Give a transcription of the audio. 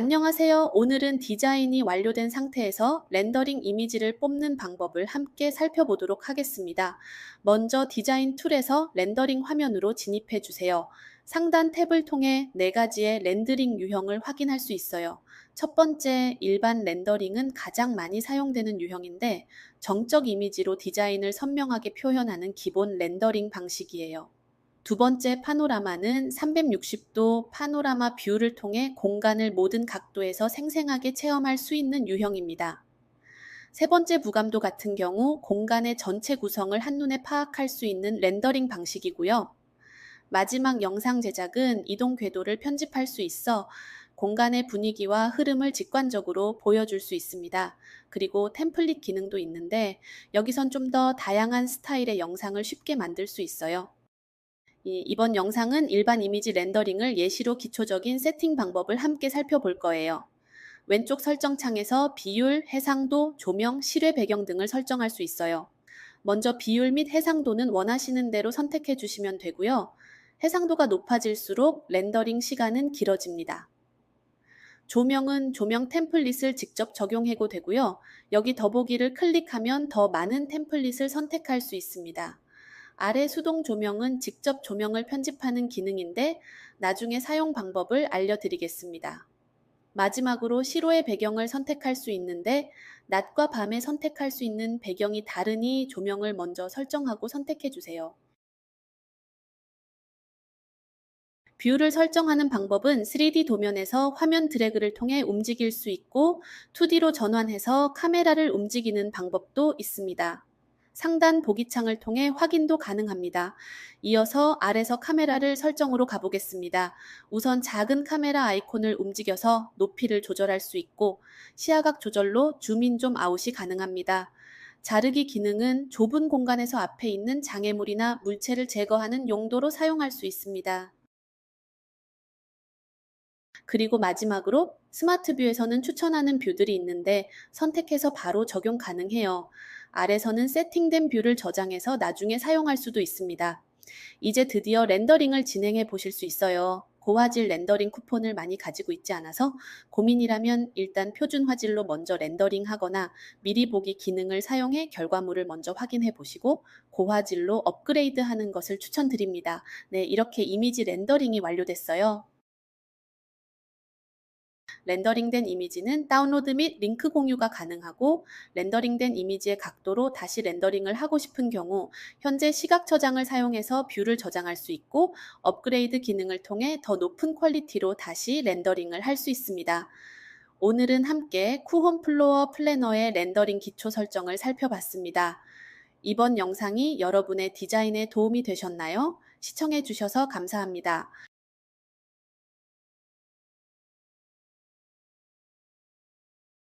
안녕하세요. 오늘은 디자인이 완료된 상태에서 렌더링 이미지를 뽑는 방법을 함께 살펴보도록 하겠습니다. 먼저 디자인 툴에서 렌더링 화면으로 진입해 주세요. 상단 탭을 통해 네 가지의 렌더링 유형을 확인할 수 있어요. 첫 번째, 일반 렌더링은 가장 많이 사용되는 유형인데 정적 이미지로 디자인을 선명하게 표현하는 기본 렌더링 방식이에요. 두 번째 파노라마는 360도 파노라마 뷰를 통해 공간을 모든 각도에서 생생하게 체험할 수 있는 유형입니다. 세 번째 부감도 같은 경우 공간의 전체 구성을 한눈에 파악할 수 있는 렌더링 방식이고요. 마지막 영상 제작은 이동 궤도를 편집할 수 있어 공간의 분위기와 흐름을 직관적으로 보여줄 수 있습니다. 그리고 템플릿 기능도 있는데 여기선 좀 더 다양한 스타일의 영상을 쉽게 만들 수 있어요. 이번 영상은 일반 이미지 렌더링을 예시로 기초적인 세팅 방법을 함께 살펴볼 거예요. 왼쪽 설정 창에서 비율, 해상도, 조명, 실외 배경 등을 설정할 수 있어요. 먼저 비율 및 해상도는 원하시는 대로 선택해 주시면 되고요. 해상도가 높아질수록 렌더링 시간은 길어집니다. 조명은 조명 템플릿을 직접 적용해도 되고요. 여기 더보기를 클릭하면 더 많은 템플릿을 선택할 수 있습니다. 아래 수동 조명은 직접 조명을 편집하는 기능인데 나중에 사용 방법을 알려드리겠습니다. 마지막으로 시로의 배경을 선택할 수 있는데 낮과 밤에 선택할 수 있는 배경이 다르니 조명을 먼저 설정하고 선택해 주세요. 뷰를 설정하는 방법은 3D 도면에서 화면 드래그를 통해 움직일 수 있고 2D로 전환해서 카메라를 움직이는 방법도 있습니다. 상단 보기창을 통해 확인도 가능합니다. 이어서 아래서 카메라를 설정으로 가보겠습니다. 우선 작은 카메라 아이콘을 움직여서 높이를 조절할 수 있고 시야각 조절로 줌인 좀 아웃이 가능합니다. 자르기 기능은 좁은 공간에서 앞에 있는 장애물이나 물체를 제거하는 용도로 사용할 수 있습니다. 그리고 마지막으로 스마트 뷰에서는 추천하는 뷰들이 있는데 선택해서 바로 적용 가능해요. 아래서는 세팅된 뷰를 저장해서 나중에 사용할 수도 있습니다. 이제 드디어 렌더링을 진행해 보실 수 있어요. 고화질 렌더링 쿠폰을 많이 가지고 있지 않아서 고민이라면 일단 표준 화질로 먼저 렌더링 하거나 미리 보기 기능을 사용해 결과물을 먼저 확인해 보시고 고화질로 업그레이드 하는 것을 추천드립니다. 네, 이렇게 이미지 렌더링이 완료됐어요. 렌더링된 이미지는 다운로드 및 링크 공유가 가능하고 렌더링된 이미지의 각도로 다시 렌더링을 하고 싶은 경우 현재 시각 저장을 사용해서 뷰를 저장할 수 있고 업그레이드 기능을 통해 더 높은 퀄리티로 다시 렌더링을 할 수 있습니다. 오늘은 함께 쿠홈 플로어 플래너의 렌더링 기초 설정을 살펴봤습니다. 이번 영상이 여러분의 디자인에 도움이 되셨나요? 시청해 주셔서 감사합니다.